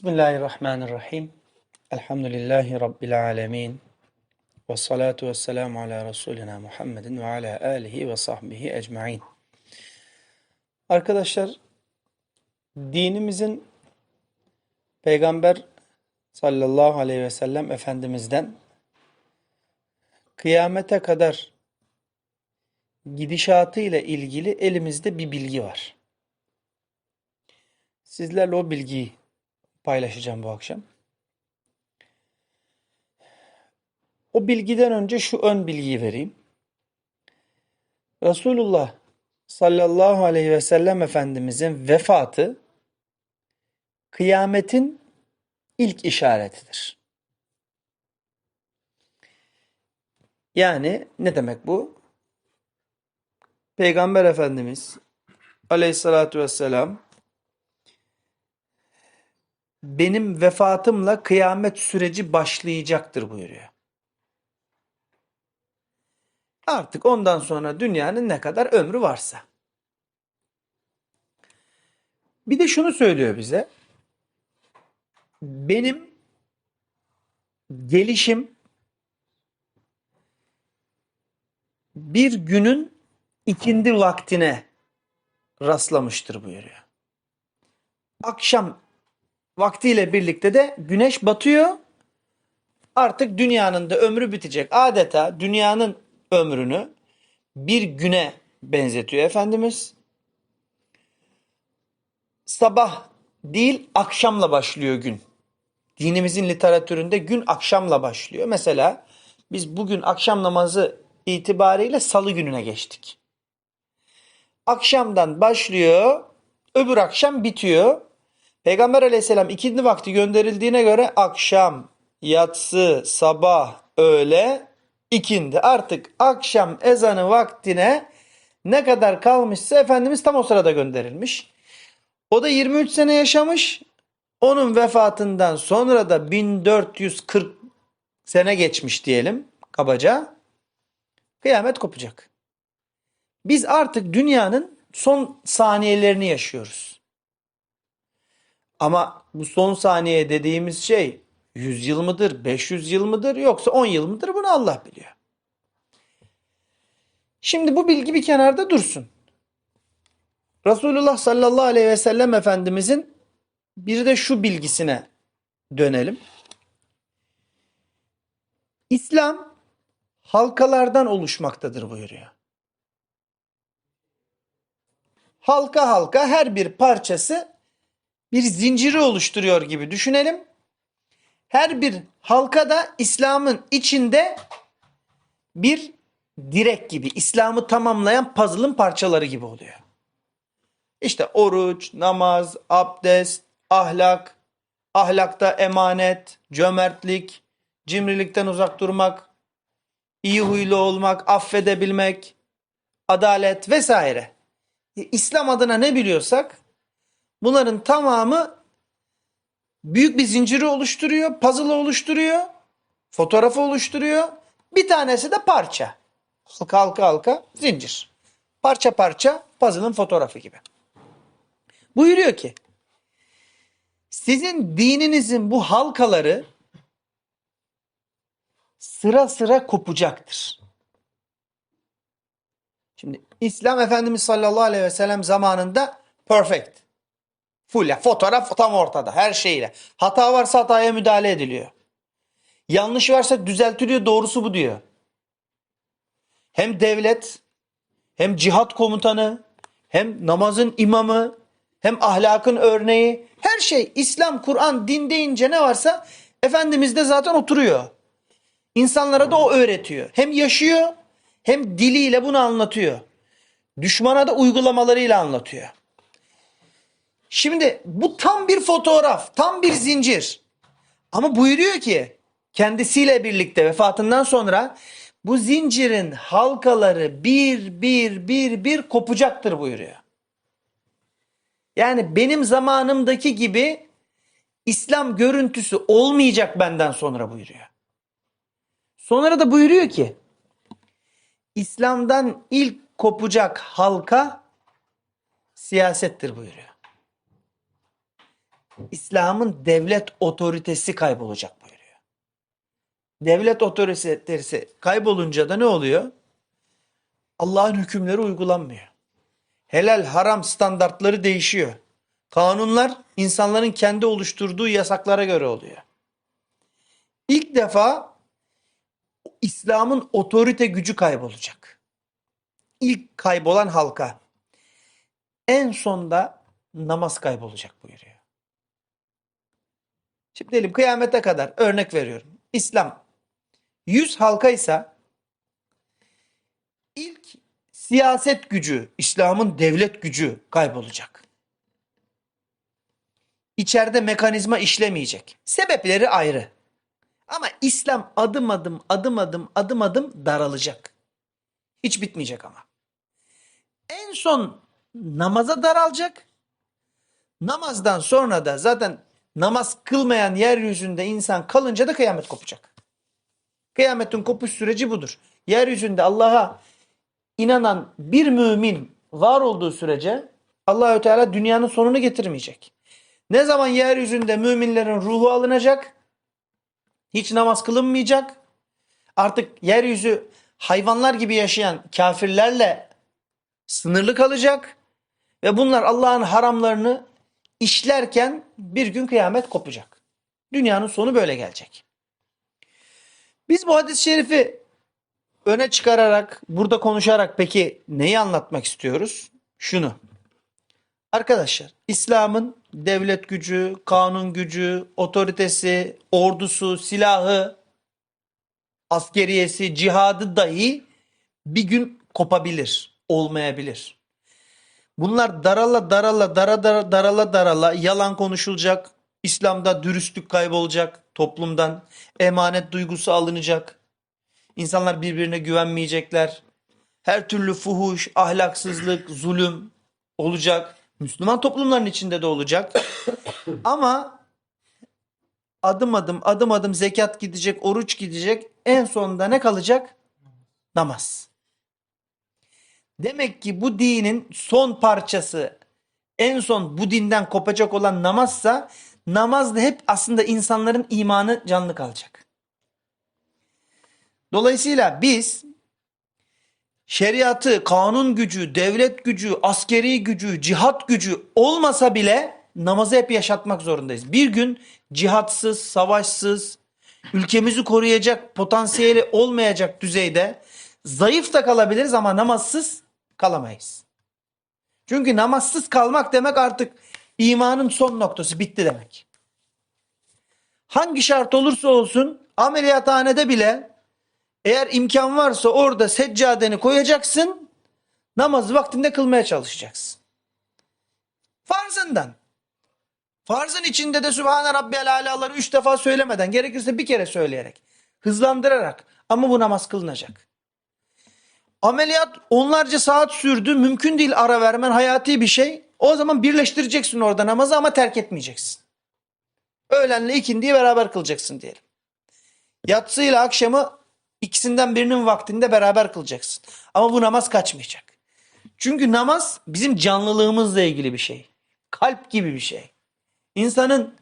Bismillahirrahmanirrahim. Elhamdülillahi Rabbil alemin. Ve salatu ve selamu ala Resulina Muhammedin ve ala alihi ve sahbihi ecmain. Arkadaşlar, dinimizin Peygamber sallallahu aleyhi ve sellem Efendimiz'den kıyamete kadar gidişatı ile ilgili elimizde bir bilgi var. Sizlerle o bilgiyi paylaşacağım bu akşam. O bilgiden önce şu ön bilgiyi vereyim. Resulullah sallallahu aleyhi ve sellem Efendimizin vefatı kıyametin ilk işaretidir. Yani ne demek bu? Peygamber Efendimiz aleyhissalatü vesselam benim vefatımla kıyamet süreci başlayacaktır buyuruyor. Artık ondan sonra dünyanın ne kadar ömrü varsa. Bir de şunu söylüyor bize. Benim gelişim bir günün ikindi vaktine rastlamıştır buyuruyor. Akşam vaktiyle birlikte de güneş batıyor. Artık dünyanın da ömrü bitecek. Adeta dünyanın ömrünü bir güne benzetiyor Efendimiz. Sabah değil akşamla başlıyor gün. Dinimizin literatüründe gün akşamla başlıyor. Mesela biz bugün akşam namazı itibariyle salı gününe geçtik. Akşamdan başlıyor, öbür akşam bitiyor. Peygamber aleyhisselam ikindi vakti gönderildiğine göre akşam, yatsı, sabah, öğle, ikindi. Artık akşam ezanı vaktine ne kadar kalmışsa Efendimiz tam o sırada gönderilmiş. O da 23 sene yaşamış. Onun vefatından sonra da 1440 sene geçmiş diyelim kabaca. Kıyamet kopacak. Biz artık dünyanın son saniyelerini yaşıyoruz. Ama bu son saniye dediğimiz şey 100 yıl mıdır, 500 yıl mıdır yoksa 10 yıl mıdır bunu Allah biliyor. Şimdi bu bilgi bir kenarda dursun. Resulullah sallallahu aleyhi ve sellem Efendimizin bir de şu bilgisine dönelim. İslam halkalardan oluşmaktadır buyuruyor. Halka halka her bir parçası bir zinciri oluşturuyor gibi düşünelim. Her bir halka da İslam'ın içinde bir direk gibi, İslam'ı tamamlayan puzzle'ın parçaları gibi oluyor. İşte oruç, namaz, abdest, ahlak, ahlakta emanet, cömertlik, cimrilikten uzak durmak, iyi huylu olmak, affedebilmek, adalet vesaire. İslam adına ne biliyorsak bunların tamamı büyük bir zinciri oluşturuyor, puzzle oluşturuyor, fotoğrafı oluşturuyor. Bir tanesi de parça. Halka halka halka zincir. Parça parça puzzle'ın fotoğrafı gibi. Buyuruyor ki sizin dininizin bu halkaları sıra sıra kopacaktır. Şimdi İslam Efendimiz sallallahu aleyhi ve sellem zamanında perfect. Full ya fotoğraf tam ortada her şeyle. Hata varsa hataya müdahale ediliyor. Yanlış varsa düzeltiliyor doğrusu bu diyor. Hem devlet hem cihat komutanı hem namazın imamı hem ahlakın örneği her şey İslam, Kur'an, din deyince ne varsa Efendimiz de zaten oturuyor. İnsanlara da o öğretiyor. Hem yaşıyor hem diliyle bunu anlatıyor. Düşmana da uygulamalarıyla anlatıyor. Şimdi bu tam bir fotoğraf, tam bir zincir. Ama buyuruyor ki kendisiyle birlikte vefatından sonra bu zincirin halkaları bir bir bir bir kopacaktır buyuruyor. Yani benim zamanımdaki gibi İslam görüntüsü olmayacak benden sonra buyuruyor. Sonra da buyuruyor ki İslam'dan ilk kopacak halka siyasettir buyuruyor. İslam'ın devlet otoritesi kaybolacak buyuruyor. Devlet otoritesi kaybolunca da ne oluyor? Allah'ın hükümleri uygulanmıyor. Helal haram standartları değişiyor. Kanunlar insanların kendi oluşturduğu yasaklara göre oluyor. İlk defa İslam'ın otorite gücü kaybolacak. İlk kaybolan halka. En sonda namaz kaybolacak. Şimdi diyelim kıyamete kadar örnek veriyorum. İslam 100 halkaysa ilk siyaset gücü, İslam'ın devlet gücü kaybolacak. İçeride mekanizma işlemeyecek. Sebepleri ayrı. Ama İslam adım adım adım adım adım adım daralacak. Hiç bitmeyecek ama. En son namaza daralacak. Namazdan sonra da zaten namaz kılmayan yeryüzünde insan kalınca da kıyamet kopacak. Kıyametin kopuş süreci budur. Yeryüzünde Allah'a inanan bir mümin var olduğu sürece Allahü Teala dünyanın sonunu getirmeyecek. Ne zaman yeryüzünde müminlerin ruhu alınacak, hiç namaz kılınmayacak, artık yeryüzü hayvanlar gibi yaşayan kafirlerle sınırlı kalacak ve bunlar Allah'ın haramlarını işlerken bir gün kıyamet kopacak. Dünyanın sonu böyle gelecek. Biz bu hadis-i şerifi öne çıkararak, burada konuşarak peki neyi anlatmak istiyoruz? Şunu. Arkadaşlar, İslam'ın devlet gücü, kanun gücü, otoritesi, ordusu, silahı, askeriyesi, cihadı dahi bir gün kopabilir, olmayabilir. Bunlar darala darala dara dara darala darala yalan konuşulacak. İslam'da dürüstlük kaybolacak toplumdan. Emanet duygusu alınacak. İnsanlar birbirine güvenmeyecekler. Her türlü fuhuş, ahlaksızlık, zulüm olacak. Müslüman toplumların içinde de olacak. Ama adım adım adım adım zekat gidecek, oruç gidecek. En sonunda ne kalacak? Namaz. Demek ki bu dinin son parçası en son bu dinden kopacak olan namazsa namaz da hep aslında insanların imanı canlı kalacak. Dolayısıyla biz şeriatı, kanun gücü, devlet gücü, askeri gücü, cihat gücü olmasa bile namazı hep yaşatmak zorundayız. Bir gün cihatsız, savaşsız, ülkemizi koruyacak potansiyeli olmayacak düzeyde zayıf da kalabiliriz ama namazsız kalamayız. Çünkü namazsız kalmak demek artık imanın son noktası bitti demek. Hangi şart olursa olsun ameliyathanede bile eğer imkan varsa orada seccadeni koyacaksın namazı vaktinde kılmaya çalışacaksın. Farzından. Farzın içinde de Sübhane Rabbiyal Ala'ları üç defa söylemeden gerekirse bir kere söyleyerek hızlandırarak ama bu namaz kılınacak. Ameliyat onlarca saat sürdü. Mümkün değil ara vermen hayati bir şey. O zaman birleştireceksin orada namazı ama terk etmeyeceksin. Öğlenle ikindiyi beraber kılacaksın diyelim. Yatsıyla akşamı ikisinden birinin vaktinde beraber kılacaksın. Ama bu namaz kaçmayacak. Çünkü namaz bizim canlılığımızla ilgili bir şey. Kalp gibi bir şey. İnsanın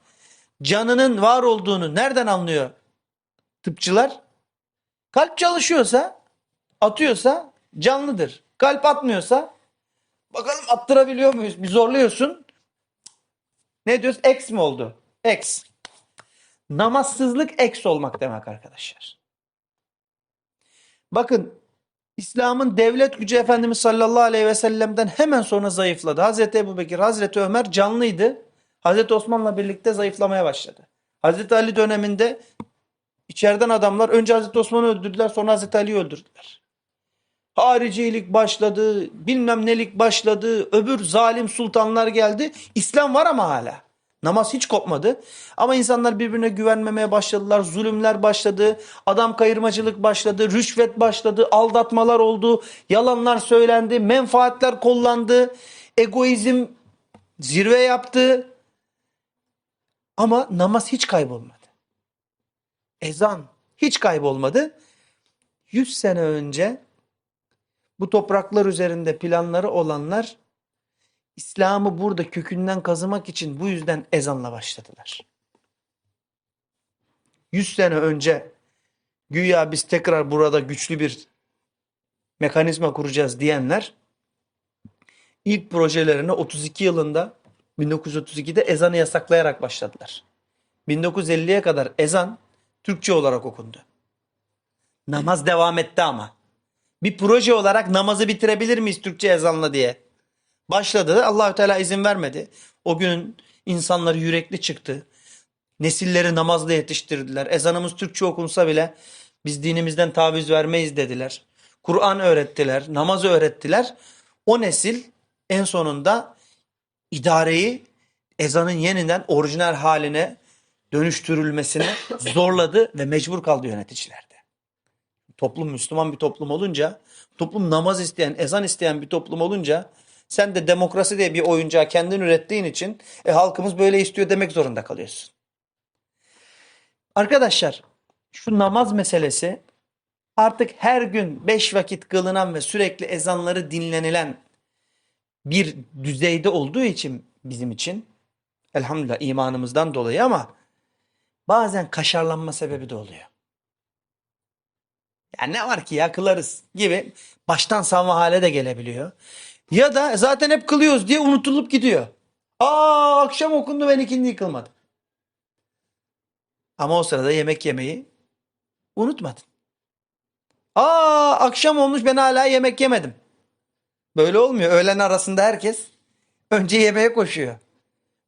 canının var olduğunu nereden anlıyor tıpçılar? Kalp çalışıyorsa atıyorsa canlıdır. Kalp atmıyorsa bakalım attırabiliyor muyuz? Bir zorluyorsun. Ne diyoruz? X mi oldu? X. Namazsızlık X olmak demek arkadaşlar. Bakın İslam'ın devlet gücü Efendimiz sallallahu aleyhi ve sellem'den hemen sonra zayıfladı. Hazreti Ebu Bekir, Hazreti Ömer canlıydı. Hazreti Osman'la birlikte zayıflamaya başladı. Hazreti Ali döneminde içeriden adamlar önce Hazreti Osman'ı öldürdüler sonra Hazreti Ali'yi öldürdüler. Haricilik başladı, bilmem nelik başladı, öbür zalim sultanlar geldi. İslam var ama hala. Namaz hiç kopmadı. Ama insanlar birbirine güvenmemeye başladılar. Zulümler başladı. Adam kayırmacılık başladı. Rüşvet başladı. Aldatmalar oldu. Yalanlar söylendi. Menfaatler kollandı. Egoizm zirve yaptı. Ama namaz hiç kaybolmadı. Ezan hiç kaybolmadı. 100 sene önce bu topraklar üzerinde planları olanlar İslam'ı burada kökünden kazımak için bu yüzden ezanla başladılar. 100 sene önce güya biz tekrar burada güçlü bir mekanizma kuracağız diyenler ilk projelerini 32 yılında 1932'de ezanı yasaklayarak başladılar. 1950'ye kadar ezan Türkçe olarak okundu. Namaz devam etti ama. Bir proje olarak namazı bitirebilir miyiz Türkçe ezanla diye. Başladı. Allahü Teala izin vermedi. O günün insanları yürekli çıktı. Nesilleri namazla yetiştirdiler. Ezanımız Türkçe okunsa bile biz dinimizden taviz vermeyiz dediler. Kur'an öğrettiler, namaz öğrettiler. O nesil en sonunda idareyi ezanın yeniden orijinal haline dönüştürülmesine zorladı ve mecbur kaldı yöneticiler. Toplum Müslüman bir toplum olunca, toplum namaz isteyen, ezan isteyen bir toplum olunca sen de demokrasi diye bir oyuncağı kendin ürettiğin için e, halkımız böyle istiyor demek zorunda kalıyorsun. Arkadaşlar şu namaz meselesi artık her gün beş vakit kılınan ve sürekli ezanları dinlenilen bir düzeyde olduğu için bizim için elhamdülillah imanımızdan dolayı ama bazen kaşarlanma sebebi de oluyor. Ya ne var ki ya kılarız gibi baştan savma hale de gelebiliyor. Ya da zaten hep kılıyoruz diye unutulup gidiyor. Aa akşam okundu ben ikindi yıkılmadım. Ama o sırada yemek yemeyi unutmadın. Aa akşam olmuş ben hala yemek yemedim. Böyle olmuyor. Öğlen arasında herkes önce yemeğe koşuyor.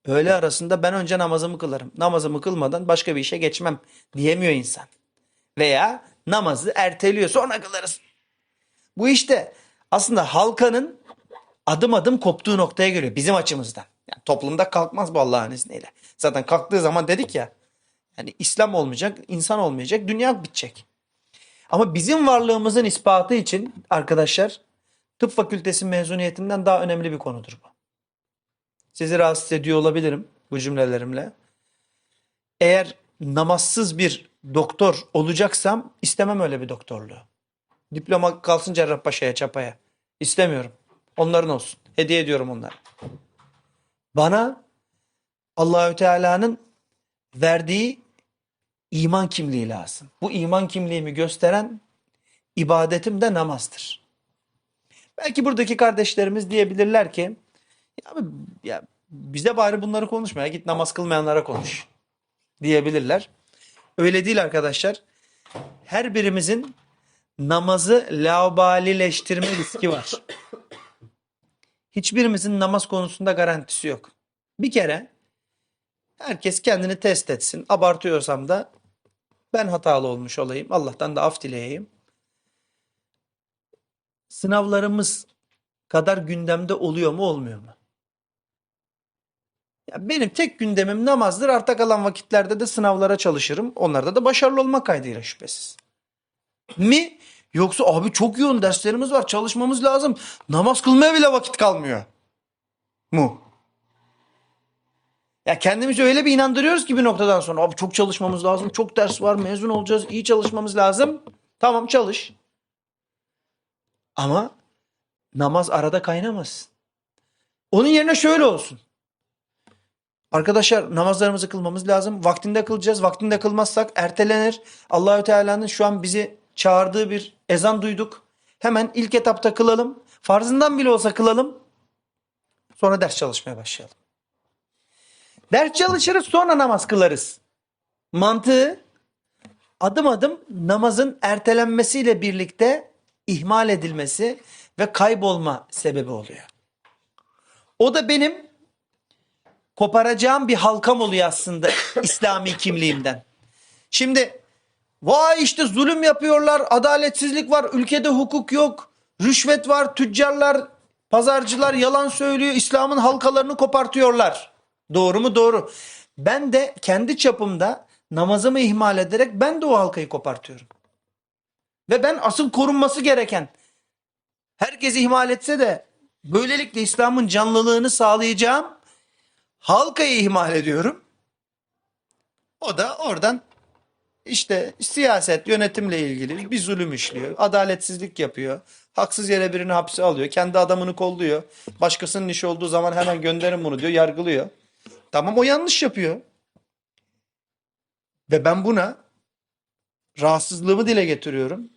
Öğle arasında ben önce namazımı kılarım. Namazımı kılmadan başka bir işe geçmem diyemiyor insan. Veya namazı erteliyor sonra kılarız. Bu işte aslında halkanın adım adım koptuğu noktaya geliyor bizim açımızdan. Yani toplumda kalkmaz bu Allah'ın izniyle. Zaten kalktığı zaman dedik ya yani İslam olmayacak, insan olmayacak, dünya bitecek. Ama bizim varlığımızın ispatı için arkadaşlar tıp fakültesi mezuniyetinden daha önemli bir konudur bu. Sizi rahatsız ediyor olabilirim bu cümlelerimle. Eğer namazsız bir doktor olacaksam istemem öyle bir doktorluğu. Diploma kalsın Cerrahpaşa'ya, Çapa'ya. İstemiyorum. Onların olsun. Hediye ediyorum onlara. Bana Allahü Teala'nın verdiği iman kimliği lazım. Bu iman kimliğimi gösteren ibadetim de namazdır. Belki buradaki kardeşlerimiz diyebilirler ki ya, ya bize bari bunları konuşma ya git namaz kılmayanlara konuş diyebilirler. Öyle değil arkadaşlar. Her birimizin namazı laubalileştirme riski var. Hiçbirimizin namaz konusunda garantisi yok. Bir kere herkes kendini test etsin. Abartıyorsam da ben hatalı olmuş olayım. Allah'tan da af dileyeyim. Sınavlarımız kadar gündemde oluyor mu olmuyor mu? Ya benim tek gündemim namazdır. Arta kalan vakitlerde de sınavlara çalışırım. Onlarda da başarılı olmak kaydıyla şüphesiz. Mi? Yoksa abi çok yoğun derslerimiz var. Çalışmamız lazım. Namaz kılmaya bile vakit kalmıyor. Mu? Ya kendimizi öyle bir inandırıyoruz ki bir noktadan sonra. Abi çok çalışmamız lazım. Çok ders var. Mezun olacağız. iyi çalışmamız lazım. Tamam çalış. Ama namaz arada kaynamasın. Onun yerine şöyle olsun. Arkadaşlar namazlarımızı kılmamız lazım. Vaktinde kılacağız. Vaktinde kılmazsak ertelenir. Allahü Teala'nın şu an bizi çağırdığı bir ezan duyduk. Hemen ilk etapta kılalım. Farzından bile olsa kılalım. Sonra ders çalışmaya başlayalım. Ders çalışırız sonra namaz kılarız. Mantığı adım adım namazın ertelenmesiyle birlikte ihmal edilmesi ve kaybolma sebebi oluyor. O da benim koparacağım bir halkam oluyor aslında İslami kimliğimden. Şimdi vay işte zulüm yapıyorlar, adaletsizlik var, ülkede hukuk yok, rüşvet var, tüccarlar, pazarcılar yalan söylüyor, İslam'ın halkalarını kopartıyorlar. Doğru mu? Doğru. Ben de kendi çapımda namazımı ihmal ederek ben de o halkayı kopartıyorum. Ve ben asıl korunması gereken herkes ihmal etse de böylelikle İslam'ın canlılığını sağlayacağım halkayı ihmal ediyorum. O da oradan işte siyaset, yönetimle ilgili bir zulüm işliyor. Adaletsizlik yapıyor. Haksız yere birini hapse alıyor. Kendi adamını kolluyor. Başkasının işi olduğu zaman hemen gönderin bunu diyor. Yargılıyor. Tamam o yanlış yapıyor. Ve ben buna rahatsızlığımı dile getiriyorum.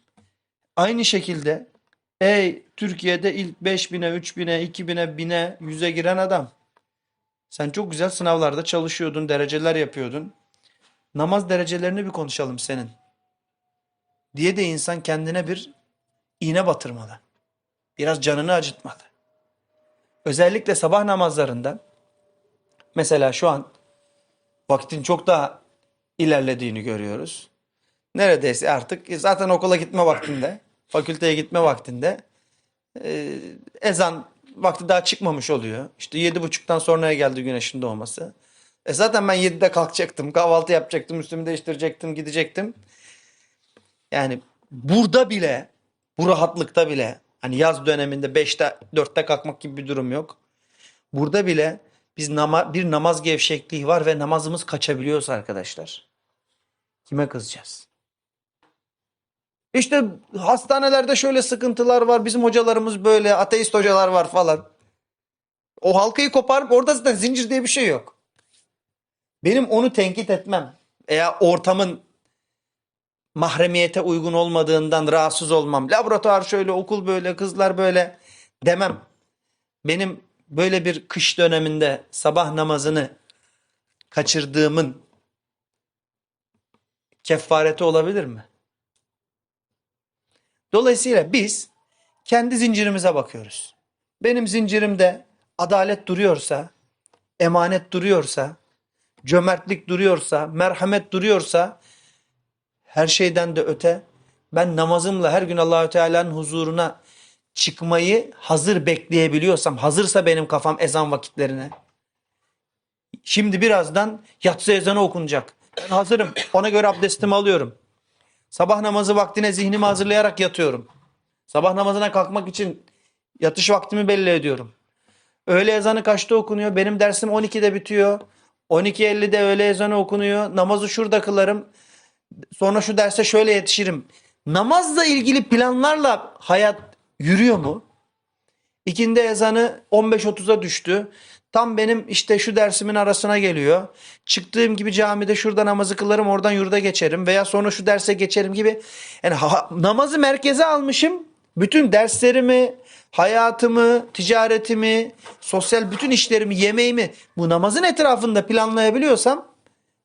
Aynı şekilde ey Türkiye'de ilk 5000'e, 3000'e, 2000'e, 1000'e, 100'e giren adam. Sen çok güzel sınavlarda çalışıyordun, dereceler yapıyordun. Namaz derecelerini bir konuşalım senin. Diye de insan kendine bir iğne batırmalı. Biraz canını acıtmalı. Özellikle sabah namazlarında mesela şu an vaktin çok daha ilerlediğini görüyoruz. Neredeyse artık zaten okula gitme vaktinde, fakülteye gitme vaktinde e, ezan vakti daha çıkmamış oluyor. İşte yedi buçuktan sonraya geldi güneşin doğması. E zaten ben 7'de kalkacaktım. Kahvaltı yapacaktım. Üstümü değiştirecektim. Gidecektim. Yani burada bile bu rahatlıkta bile hani yaz döneminde 5'te 4'te kalkmak gibi bir durum yok. Burada bile biz nama, bir namaz gevşekliği var ve namazımız kaçabiliyorsa arkadaşlar. Kime kızacağız? İşte hastanelerde şöyle sıkıntılar var. Bizim hocalarımız böyle. Ateist hocalar var falan. O halkayı koparıp orada zaten zincir diye bir şey yok. Benim onu tenkit etmem. Eğer ortamın mahremiyete uygun olmadığından rahatsız olmam. Laboratuvar şöyle, okul böyle, kızlar böyle demem. Benim böyle bir kış döneminde sabah namazını kaçırdığımın kefareti olabilir mi? Dolayısıyla biz kendi zincirimize bakıyoruz. Benim zincirimde adalet duruyorsa, emanet duruyorsa, cömertlik duruyorsa, merhamet duruyorsa her şeyden de öte ben namazımla her gün Allahü Teala'nın huzuruna çıkmayı hazır bekleyebiliyorsam, hazırsa benim kafam ezan vakitlerine. Şimdi birazdan yatsı ezanı okunacak. Ben hazırım. Ona göre abdestimi alıyorum. Sabah namazı vaktine zihnimi hazırlayarak yatıyorum. Sabah namazına kalkmak için yatış vaktimi belli ediyorum. Öğle ezanı kaçta okunuyor? Benim dersim 12'de bitiyor. 12.50'de öğle ezanı okunuyor. Namazı şurada kılarım. Sonra şu derse şöyle yetişirim. Namazla ilgili planlarla hayat yürüyor mu? İkindi ezanı 15.30'a düştü. Tam benim işte şu dersimin arasına geliyor. Çıktığım gibi camide şurada namazı kılarım oradan yurda geçerim veya sonra şu derse geçerim gibi. Yani ha- namazı merkeze almışım. Bütün derslerimi, hayatımı, ticaretimi, sosyal bütün işlerimi, yemeğimi bu namazın etrafında planlayabiliyorsam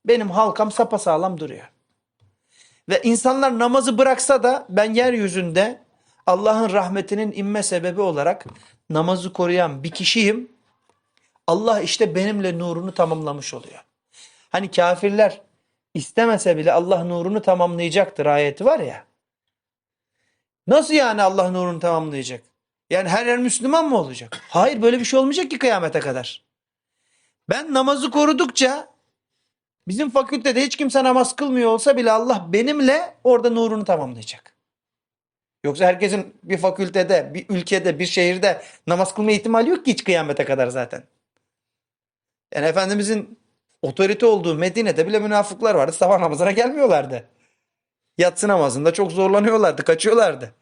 benim halkam sapasağlam duruyor. Ve insanlar namazı bıraksa da ben yeryüzünde Allah'ın rahmetinin inme sebebi olarak namazı koruyan bir kişiyim. Allah işte benimle nurunu tamamlamış oluyor. Hani kafirler istemese bile Allah nurunu tamamlayacaktır ayeti var ya. Nasıl yani Allah nurunu tamamlayacak? Yani her yer Müslüman mı olacak? Hayır böyle bir şey olmayacak ki kıyamete kadar. Ben namazı korudukça bizim fakültede hiç kimse namaz kılmıyor olsa bile Allah benimle orada nurunu tamamlayacak. Yoksa herkesin bir fakültede, bir ülkede, bir şehirde namaz kılma ihtimali yok ki hiç kıyamete kadar zaten. Yani Efendimizin otorite olduğu Medine'de bile münafıklar vardı. Sabah namazına gelmiyorlardı. Yatsı namazında çok zorlanıyorlardı, kaçıyorlardı.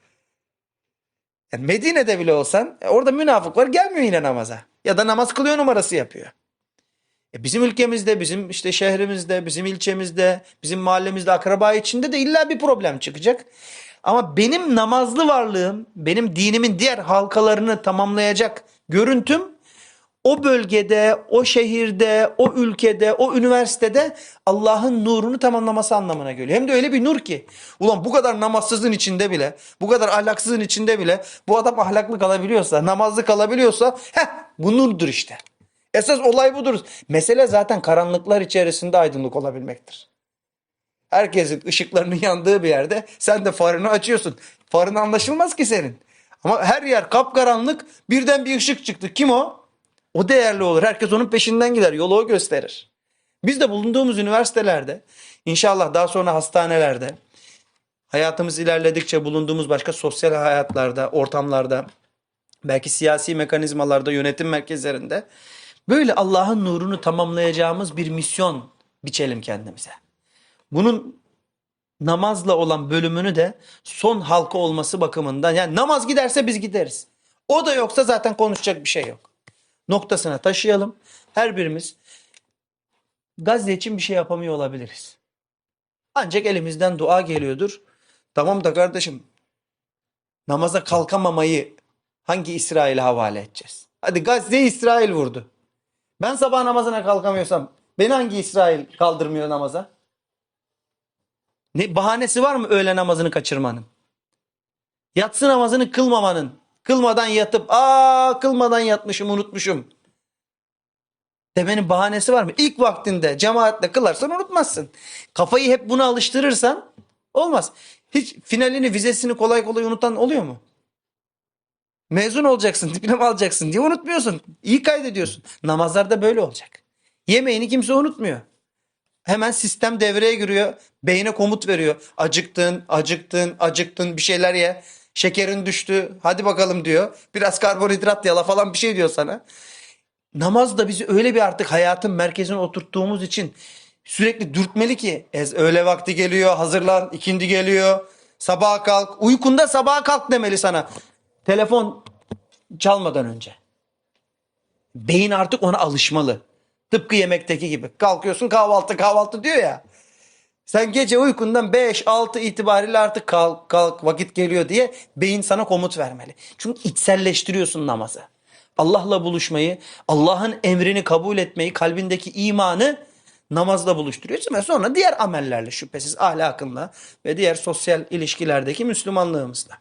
Yani Medine'de bile olsan e, orada münafıklar gelmiyor yine namaza. Ya da namaz kılıyor numarası yapıyor. E bizim ülkemizde, bizim işte şehrimizde, bizim ilçemizde, bizim mahallemizde, akraba içinde de illa bir problem çıkacak. Ama benim namazlı varlığım, benim dinimin diğer halkalarını tamamlayacak görüntüm o bölgede, o şehirde, o ülkede, o üniversitede Allah'ın nurunu tamamlaması anlamına geliyor. Hem de öyle bir nur ki. Ulan bu kadar namazsızın içinde bile, bu kadar ahlaksızın içinde bile bu adam ahlaklı kalabiliyorsa, namazlı kalabiliyorsa heh bu nurdur işte. Esas olay budur. Mesele zaten karanlıklar içerisinde aydınlık olabilmektir. Herkesin ışıklarının yandığı bir yerde sen de farını açıyorsun. Farın anlaşılmaz ki senin. Ama her yer kapkaranlık birden bir ışık çıktı. Kim o? O değerli olur. Herkes onun peşinden gider. Yolu o gösterir. Biz de bulunduğumuz üniversitelerde, inşallah daha sonra hastanelerde, hayatımız ilerledikçe bulunduğumuz başka sosyal hayatlarda, ortamlarda, belki siyasi mekanizmalarda, yönetim merkezlerinde böyle Allah'ın nurunu tamamlayacağımız bir misyon biçelim kendimize. Bunun namazla olan bölümünü de son halka olması bakımından yani namaz giderse biz gideriz. O da yoksa zaten konuşacak bir şey yok. Noktasına taşıyalım. Her birimiz Gazze için bir şey yapamıyor olabiliriz. Ancak elimizden dua geliyordur. Tamam da kardeşim namaza kalkamamayı hangi İsrail'e havale edeceğiz? Hadi Gazze'yi İsrail vurdu. Ben sabah namazına kalkamıyorsam beni hangi İsrail kaldırmıyor namaza? Ne bahanesi var mı öğle namazını kaçırmanın? Yatsı namazını kılmamanın. Kılmadan yatıp aa kılmadan yatmışım unutmuşum. Demenin bahanesi var mı? İlk vaktinde cemaatle kılarsan unutmazsın. Kafayı hep buna alıştırırsan olmaz. Hiç finalini vizesini kolay kolay unutan oluyor mu? Mezun olacaksın, diploma alacaksın diye unutmuyorsun. İyi kaydediyorsun. Namazlarda böyle olacak. Yemeğini kimse unutmuyor. Hemen sistem devreye giriyor. Beyne komut veriyor. Acıktın, acıktın, acıktın bir şeyler ye. Şekerin düştü. Hadi bakalım diyor. Biraz karbonhidrat yala falan bir şey diyor sana. Namaz da bizi öyle bir artık hayatın merkezine oturttuğumuz için sürekli dürtmeli ki ez öğle vakti geliyor hazırlan ikindi geliyor sabaha kalk uykunda sabaha kalk demeli sana telefon çalmadan önce. Beyin artık ona alışmalı. Tıpkı yemekteki gibi. Kalkıyorsun kahvaltı kahvaltı diyor ya. Sen gece uykundan 5-6 itibariyle artık kalk kalk vakit geliyor diye beyin sana komut vermeli. Çünkü içselleştiriyorsun namazı. Allah'la buluşmayı, Allah'ın emrini kabul etmeyi, kalbindeki imanı namazla buluşturuyorsun ve sonra diğer amellerle şüphesiz ahlakınla ve diğer sosyal ilişkilerdeki Müslümanlığımızla.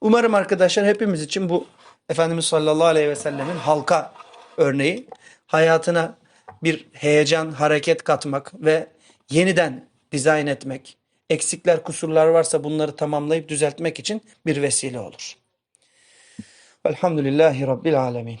Umarım arkadaşlar hepimiz için bu Efendimiz sallallahu aleyhi ve sellemin halka örneği hayatına bir heyecan, hareket katmak ve yeniden dizayn etmek, eksikler, kusurlar varsa bunları tamamlayıp düzeltmek için bir vesile olur. Velhamdülillahi Rabbil Alemin.